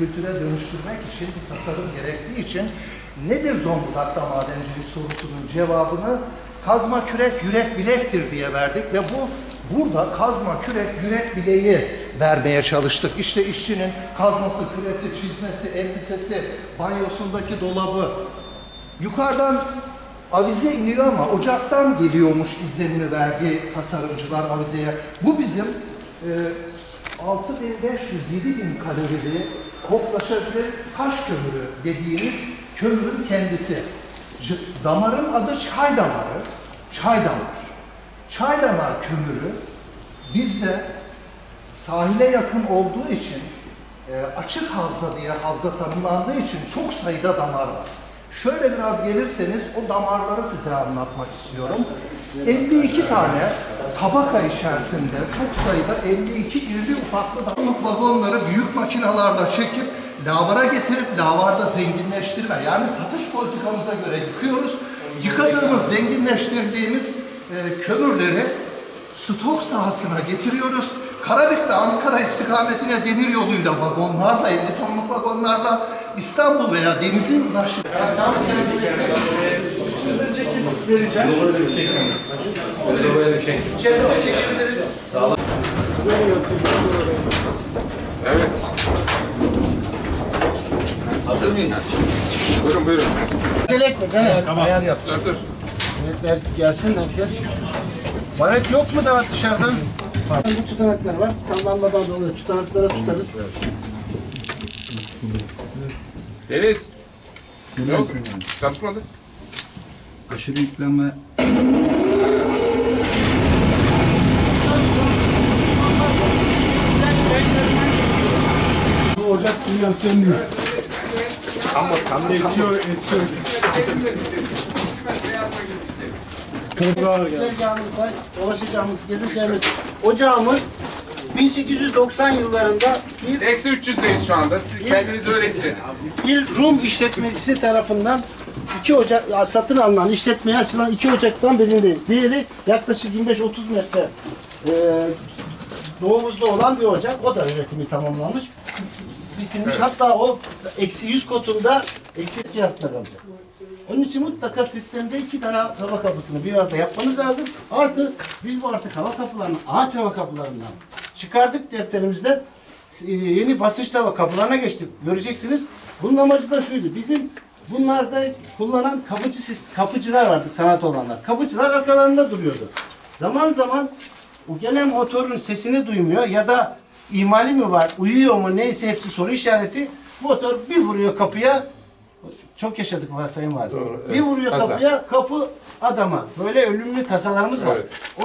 kültüre dönüştürmek için bir tasarım gerektiği için nedir Zonguldak'ta madencilik sorusunun cevabını kazma kürek yürek bilektir diye verdik ve bu burada kazma kürek yürek bileği vermeye çalıştık. İşte işçinin kazması, küreti, çizmesi, elbisesi, banyosundaki dolabı, Yukarıdan avize iniyor ama ocaktan geliyormuş izlenimi verdi tasarımcılar avizeye. Bu bizim e, 6500-7000 kalorili koklaşabilir taş kömürü dediğimiz kömürün kendisi. Damarın adı çay damarı. Çay damar. Çay damar kömürü bizde sahile yakın olduğu için e, açık havza diye havza tanımlandığı için çok sayıda damar var. Şöyle biraz gelirseniz o damarları size anlatmak istiyorum. 52 tane tabaka içerisinde çok sayıda 52 irili ufaklı damar vagonları büyük makinalarla çekip lavara getirip lavarda zenginleştirme yani satış politikamıza göre yıkıyoruz. Yıkadığımız, zenginleştirdiğimiz e, kömürleri stok sahasına getiriyoruz. Karabük ve Ankara istikametine demir yoluyla vagonlarla, 50 tonluk vagonlarla İstanbul veya denizin ulaşım. Böyle bir şey. İçeride çekebiliriz. Evet. Hazır mıyız? Buyurun buyurun. Acele etme canım. Ayar yapacağım. Dur dur. Milletler gelsin herkes. Baret yok mu daha dışarıdan? Bu tutanaklar var. Sallanmadan dolayı tutanaklara tutarız. Deniz. Oldu? Çalışmadı. Aşırı yüklenme ocak simülasyon değil. Ama tam eski ocak. Tezgahımızda dolaşacağımız, gezeceğimiz ocağımız 1890 yıllarında bir, Eksi 300'deyiz şu anda. Siz kendiniz öyle hissedin. bir Rum işletmecisi tarafından iki ocak satın alınan işletmeye açılan iki ocaktan birindeyiz. Diğeri yaklaşık 25-30 metre e, doğumuzda olan bir ocak. O da üretimi tamamlanmış. Bitirmiş. Hatta o eksi 100 kotunda eksi fiyatla kalacak. Onun için mutlaka sistemde iki tane hava kapısını bir arada yapmanız lazım. Artı biz bu artık hava kapılarını ağaç hava kapılarından çıkardık defterimizden. Yeni basınç hava kapılarına geçtik. Göreceksiniz. Bunun amacı da şuydu. Bizim bunlarda kullanan kapıcı kapıcılar vardı sanat olanlar. Kapıcılar arkalarında duruyordu. Zaman zaman o gelen motorun sesini duymuyor ya da ihmali mi var, uyuyor mu neyse hepsi soru işareti. Motor bir vuruyor kapıya, çok yaşadık var Sayın. Doğru, Bir evet. vuruyor Kaza. kapıya, kapı adama. Böyle ölümlü kasalarımız var. Evet. O